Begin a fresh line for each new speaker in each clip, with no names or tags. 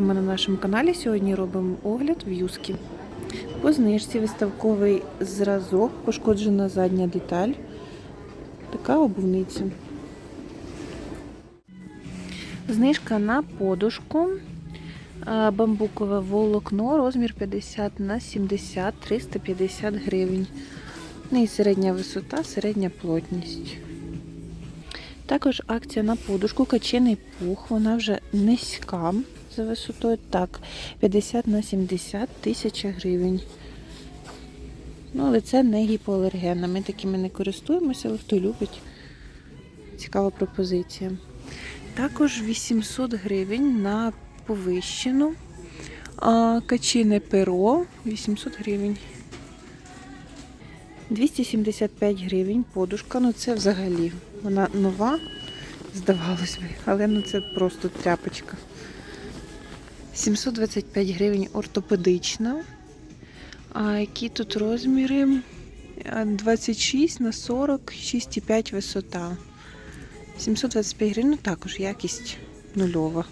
Ми на нашому каналі сьогодні робимо огляд в'юзки. По знижці виставковий зразок, пошкоджена задня деталь. Така обувниця. Знижка на подушку. Бамбукове волокно, розмір 50 на 70, 350 гривень. Ну і середня висота, середня плотність. Також акція на подушку, качений пух, вона вже низька за висотою. Так, 50 на 70 тисяча гривень. Ну, але це не гіпоалергенна. Ми такими не користуємося, але хто любить. Цікава пропозиція. Також 800 гривень на повищену. А качине перо 800 гривень. 275 гривень подушка. Ну це взагалі. Вона нова, здавалось би, але ну це просто тряпочка. 725 гривень ортопедична. А які тут розміри? 26 на 40, 6,5 висота. 725 гривень, ну також якість нульова.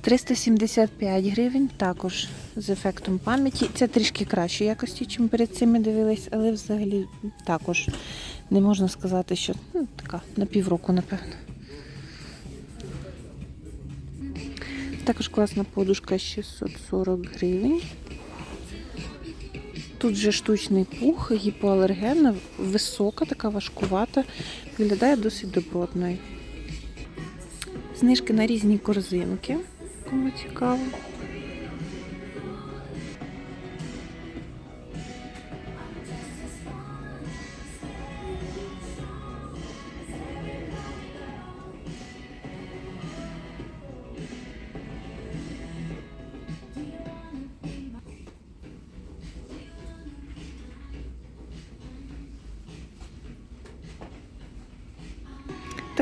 375 гривень, також з ефектом пам'яті. Це трішки краще якості, чим перед цим ми дивились, але взагалі також не можна сказати, що ну, така на півроку, напевно. Також класна подушка 640 гривень. Тут же штучний пух, гіпоалергенна, висока, така важкувата, виглядає досить добротною. Знижки на різні корзинки, кому цікаво.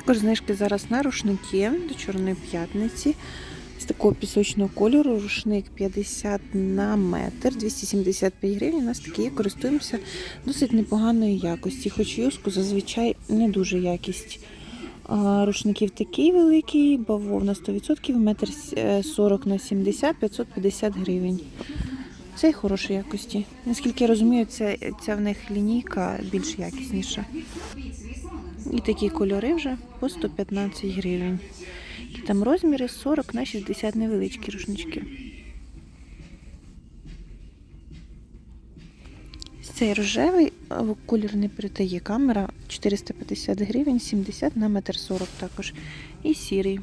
Також знижки зараз на рушники до Чорної п'ятниці. З такого пісочного кольору рушник 50 на метр, 275 гривень. У нас такі користуємося досить непоганої якості. Хоч юску зазвичай не дуже якість. Рушників такий великий, бавовна 100%, метр с- 40 на 70, 550 гривень. Цей хорошої якості. Наскільки я розумію, це, ця в них лінійка більш якісніша. І такі кольори вже по 115 гривень. І там розміри 40 на 60 невеличкі рушнички. Цей рожевий колір не передає камера 450 гривень, 70 на 1,40 м також. І сірий.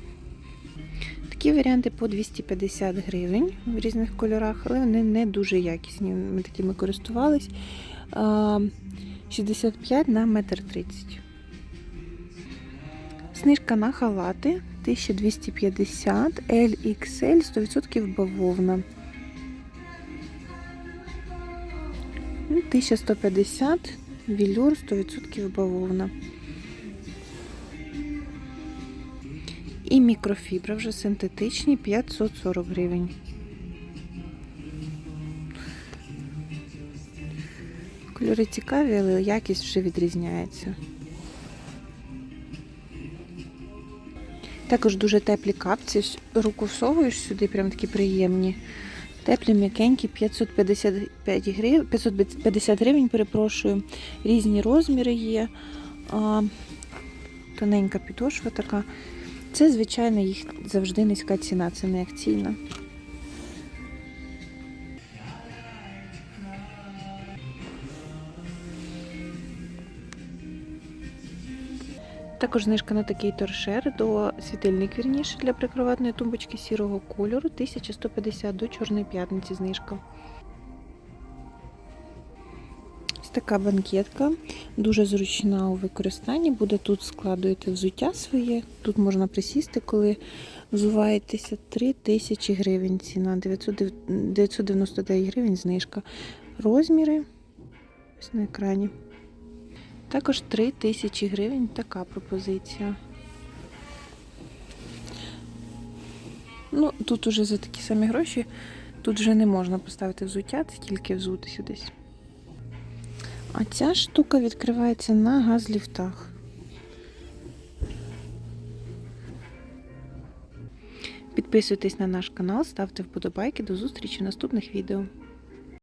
Такі варіанти по 250 гривень в різних кольорах, але вони не дуже якісні. Ми такими користувались. 65 на 1,30 м. Знижка на халати 1250 LXL 100% бавовна. Ну, 1150 вілюр 100% бавовна. І мікрофібра вже синтетичні 540 гривень. Кольори цікаві, але якість вже відрізняється. Також дуже теплі капці. Руку всовуєш сюди, прям такі приємні. Теплі, м'якенькі, 555 гривень, 550 гривень, перепрошую. Різні розміри є. А, тоненька підошва така. Це, звичайно, їх завжди низька ціна, це не акційна. Також знижка на такий торшер до світильник, вірніше, для прикроватної тумбочки сірого кольору 1150 до Чорної п'ятниці знижка. Ось така банкетка, дуже зручна у використанні. Буде тут складуєте взуття своє. Тут можна присісти, коли взуваєтеся 3000 гривень. Ціна 999 гривень знижка. Розміри ось на екрані. Також 3 тисячі гривень така пропозиція. Ну, тут уже за такі самі гроші. Тут вже не можна поставити взуття, це тільки взутися десь. А ця штука відкривається на газліфтах. Підписуйтесь на наш канал, ставте вподобайки. До зустрічі в наступних відео.